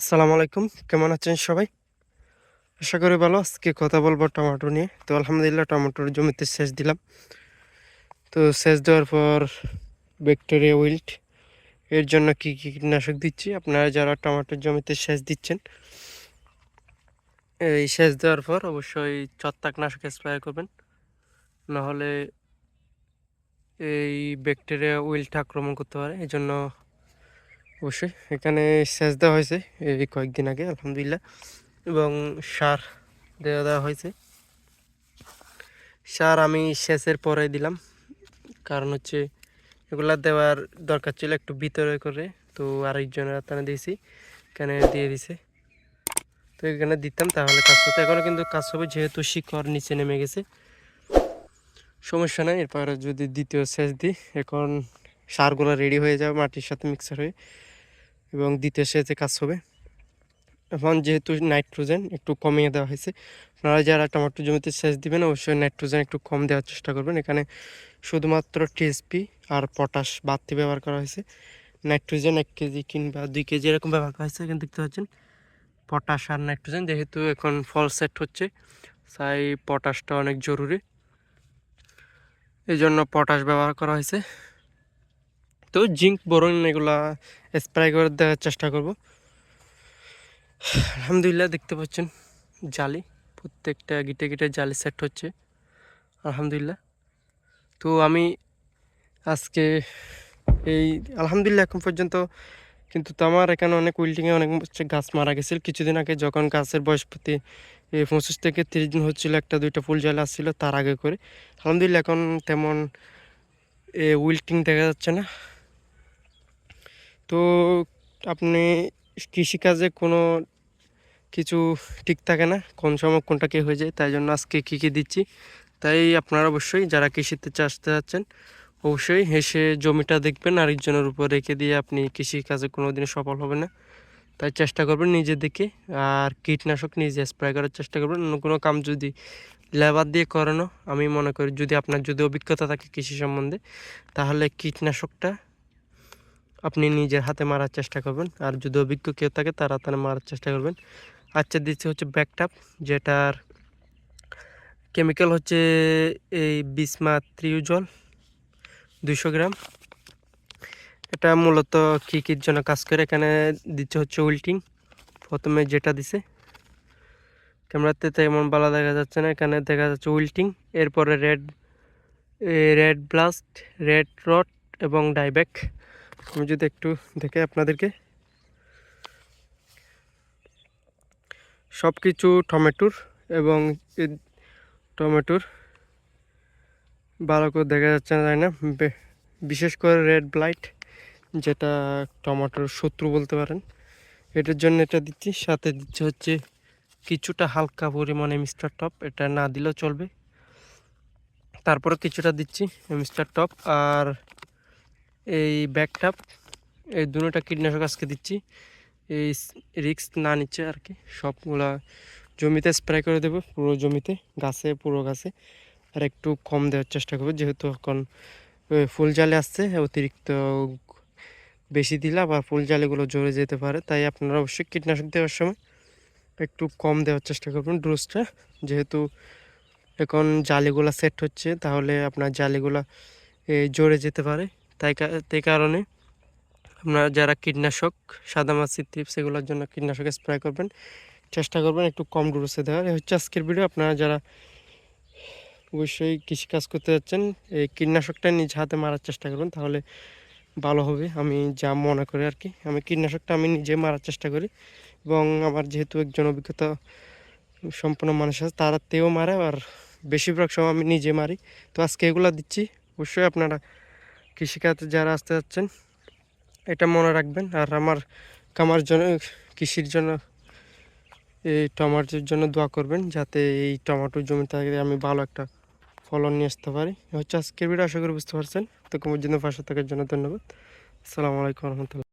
আসসালামু আলাইকুম। কেমন আছেন সবাই? আশা করি ভালো। আজকে কথা বলব টমেটো নিয়ে। তো আলহামদুলিল্লাহ টমেটোর জমিতে সেচ দিলাম। তো সেচ দেওয়ার পর ব্যাকটেরিয়া উইল্ট। এর জন্য কি কি কীটনাশক দিচ্ছি? আপনারা যারা টমেটোর জমিতে সেচ দিচ্ছেন, এই সেচ দেওয়ার পর অবশ্যই ছত্রাকনাশক স্প্রে করবেন। নাহলে এই ব্যাকটেরিয়া উইল্ট আক্রমণ করতে পারে। এই জন্য অবশ্যই। এখানে সেচ দেওয়া হয়েছে এই কয়েকদিন আগে, আলহামদুলিল্লাহ। এবং সার দেওয়া দেওয়া হয়েছে। সার আমি সেচের পরে দিলাম। কারণ হচ্ছে এগুলা দেওয়ার দরকার ছিল একটু ভিতরে করে, তো আরেকজনের আপনারা দিয়েছি, এখানে দিয়ে দিছে। তো এখানে দিতাম, তাহলে কাজ হতো। এখনও কিন্তু কাজ হবে, যেহেতু শিকড় নিচে নেমে গেছে। সমস্যা নাই, এরপরে যদি দ্বিতীয় সেচ দিই, এখন সারগুলো রেডি হয়ে যাবে, মাটির সাথে মিক্সার হয়ে। এবং দ্বিতীয় সেচে কাজ হবে, এখন যেহেতু নাইট্রোজেন একটু কমিয়ে দেওয়া হয়েছে, আপনারা যারা টমেটো জমিতে সেচ দিবেন, অবশ্যই নাইট্রোজেন একটু কম দেওয়ার চেষ্টা করবেন। এখানে শুধুমাত্র টিএসপি আর পটাশ বাড়তি ব্যবহার করা হয়েছে। নাইট্রোজেন এক কেজি কিংবা দুই কেজি এরকম ব্যবহার করা হয়েছে, এখানে দেখতে পাচ্ছেন। পটাশ আর নাইট্রোজেন, যেহেতু এখন ফল সেট হচ্ছে, তাই পটাশটা অনেক জরুরি। এই জন্য পটাশ ব্যবহার করা হয়েছে। তো জিঙ্ক, বোরন এগুলা স্প্রে করে দেওয়ার চেষ্টা করব। আলহামদুলিল্লাহ দেখতে পাচ্ছেন, জালি, প্রত্যেকটা গিটে গিটে জালি সেট হচ্ছে। আলহামদুলিল্লাহ। তো আমি আজকে এই, আলহামদুলিল্লাহ এখন পর্যন্ত কিন্তু তো আমার এখানে অনেক উইল্টিংয়ে অনেক গাছ মারা গেছিল। কিছুদিন আগে যখন গাছের বয়স প্রতি পঁচিশ থেকে তিরিশ দিন হচ্ছিল, একটা দুইটা ফুল জাল আসছিল তার আগে করে। আলহামদুলিল্লাহ এখন তেমন, এ উইল্টিং দেখা যাচ্ছে না। তো আপনি কৃষিকাজে কোনো কিছু ঠিক থাকে না? কোন সময় কোনটা কী হয়ে যায়? তাই জন্য আজকে কী কী দিচ্ছি? তাই আপনারা অবশ্যই যারা কৃষিতে চাষতে যাচ্ছেন অবশ্যই হেসে জমিটা দেখবেন, আরেকজনের উপর রেখে দিয়ে আপনি কৃষিকাজে কোনো দিন সফল হবে না। তাই চেষ্টা করবেন নিজে দেখে আর কীটনাশক নিজে স্প্রে করার চেষ্টা করবেন। অন্য কোনো কাম যদি লেবার দিয়ে করানো, আমি মনে করি যদি আপনার যদি অভিজ্ঞতা থাকে কৃষি সম্বন্ধে, তাহলে কীটনাশকটা আপনি নিজের হাতে মারার চেষ্টা করবেন। আর যদি অভিজ্ঞ কেউ থাকে, তারা তারা মারার চেষ্টা করবেন। আচ্ছা দিচ্ছে হচ্ছে ব্যাকটাপ যেটার কেমিক্যাল হচ্ছে এই বিসমা ত্রিউজল দুশো গ্রাম। এটা মূলত কী কীর জন্য কাজ করে। এখানে দিচ্ছে হচ্ছে উল্টিং প্রথমে যেটা দিছে, ক্যামেরাতে তেমন ভালো দেখা যাচ্ছে না। এখানে দেখা যাচ্ছে উইল্টিং এরপরে red red blast red rot এবং ডাইব্যাক আমি যদি একটু দেখে আপনাদেরকে। সব কিছু টমেটোর এবং টমেটোর ভালো করে দেখা যাচ্ছে না, তাই না? বিশেষ করে রেড ব্লাইট যেটা টমেটোর শত্রু বলতে পারেন। এটার জন্য এটা দিচ্ছি, সাথে দিচ্ছে হচ্ছে কিছুটা হালকা পরিমাণে মিস্টার টপ, এটা না দিলেও চলবে। তারপরে কিছুটা দিচ্ছি মিস্টার টপ, আর এই ব্যাকটাপ এই দুটোটা কীটনাশক আজকে দিচ্ছি। এই রিক্স না নিচ্ছে আর কি। সবগুলা জমিতে স্প্রে করে দেবো, পুরো জমিতে, গাছে, পুরো গাছে। আর একটু কম দেওয়ার চেষ্টা করব, যেহেতু এখন ফুল জালে আসছে, অতিরিক্ত বেশি দিলে আবার ফুল জালেগুলো জড়ে যেতে পারে। তাই আপনারা অবশ্যই কীটনাশক দেওয়ার সময় একটু কম দেওয়ার চেষ্টা করবেন ডোজটা। যেহেতু এখন জালিগুলা সেট হচ্ছে, তাহলে আপনার জালিগুলা জড়ে যেতে পারে। তাই তাই কারণে আপনারা যারা কীটনাশক সাদা মাছির টিপস এগুলোর জন্য কীটনাশক স্প্রে করবেন, চেষ্টা করবেন একটু কম ডোজে দেওয়ার। এই হচ্ছে আজকের ভিডিও, আপনারা যারা অবশ্যই কৃষিকাজ করতে যাচ্ছেন, এই কীটনাশকটা নিজ হাতে মারার চেষ্টা করবেন, তাহলে ভালো হবে। আমি যা মনে করি আর কি, আমি কীটনাশকটা আমি নিজে মারার চেষ্টা করি এবং আমার যেহেতু একজন অভিজ্ঞতা সম্পূর্ণ মানুষ আছে, তারা তেও মারে, আর বেশিরভাগ সময় আমি নিজে মারি। তো আজকে এগুলো দিচ্ছি, অবশ্যই আপনারা কৃষিকাজে যারা আসতে যাচ্ছেন, এটা মনে রাখবেন। আর আমার কামার জন্য, কৃষির জন্য, এই টমাটোর জন্য দোয়া করবেন, যাতে এই টমাটোর জমি জমিতে আমি ভালো একটা ফলন নিয়ে আসতে পারি। হচ্ছে আজকের ভিডিও, আশা করি বুঝতে পারছেন। তো পর্যন্ত পাশে থাকার জন্য ধন্যবাদ। আসসালামু আলাইকুম রহমতুল্লাহ।